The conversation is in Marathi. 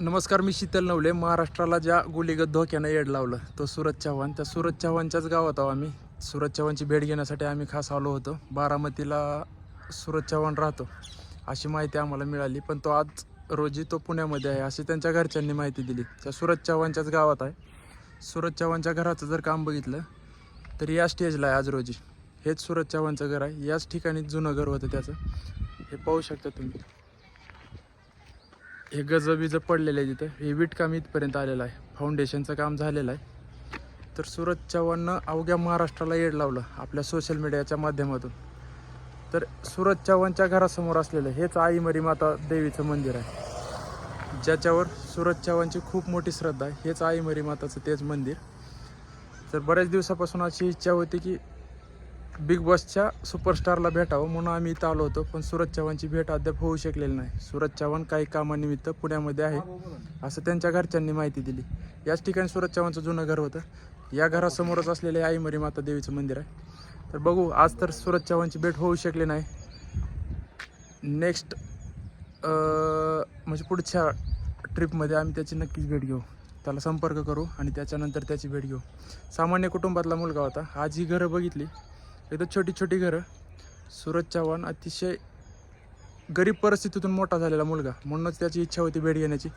नमस्कार मी शीतल नवले. महाराष्ट्राला ज्या गुलीगत धोक्यानं येड लावलं तो सूरज चव्हाण. त्या सूरज चव्हाणच्याच गावात आहो आम्ही. सूरज चव्हाणची भेट घेण्यासाठी आम्ही खास आलो होतो. बारामतीला सूरज चव्हाण राहतो अशी माहिती आम्हाला मिळाली. पण तो आज रोजी तो पुण्यामध्ये आहे अशी त्यांच्या घरच्यांनी माहिती दिली. त्या सूरज चव्हाणच्याच गावात आहे. सूरज चव्हाणच्या घराचं जर काम बघितलं तर या स्टेजला आहे आज रोजी. हेच सूरज चव्हाणचं घर आहे. याच ठिकाणी जुनं घर होतं त्याचं. हे पाहू शकता तुम्ही. हे गज पडलेलं आहे तिथं. हे विटकाम इथपर्यंत आलेलं आहे. फाउंडेशनचं काम झालेलं आहे. तर सूरज चव्हाणनं अवघ्या महाराष्ट्राला येड लावलं आपल्या सोशल मीडियाच्या माध्यमातून. तर सूरज चव्हाणच्या घरासमोर असलेलं हेच आई मरी माता देवीचं मंदिर आहे. ज्याच्यावर सूरज चव्हाणची खूप मोठी श्रद्धा आहे. हेच आई मरी माताचं तेच मंदिर. तर बऱ्याच दिवसापासून अशी इच्छा होती की बिग बॉसच्या सुपरस्टारला भेटावं म्हणून आम्ही इथं आलो होतो पण सूरज चव्हाणची भेट अद्याप होऊ शकलेली नाही. सूरज चव्हाण काही कामानिमित्त पुण्यामध्ये आहे असं त्यांच्या घरच्यांनी माहिती दिली. याच ठिकाणी सूरज चव्हाणचं जुनं घर होतं. या घरासमोरच असलेले आई मरी माता देवीचं मंदिर आहे. तर बघू आज तर सूरज चव्हाणची भेट होऊ शकली नाही. नेक्स्ट म्हणजे पुढच्या ट्रिपमध्ये आम्ही त्याची नक्कीच भेट घेऊ. त्याला संपर्क करू आणि त्याच्यानंतर त्याची भेट घेऊ. सामान्य कुटुंबातला मुलगा होता. आज ही घरं बघितली. एकदम छोटी छोटी घरं. सूरज चव्हाण अतिशय गरीब परिस्थितीतून मोठा झालेला मुलगा. म्हणूनच त्याची इच्छा होती भेट घेण्याची.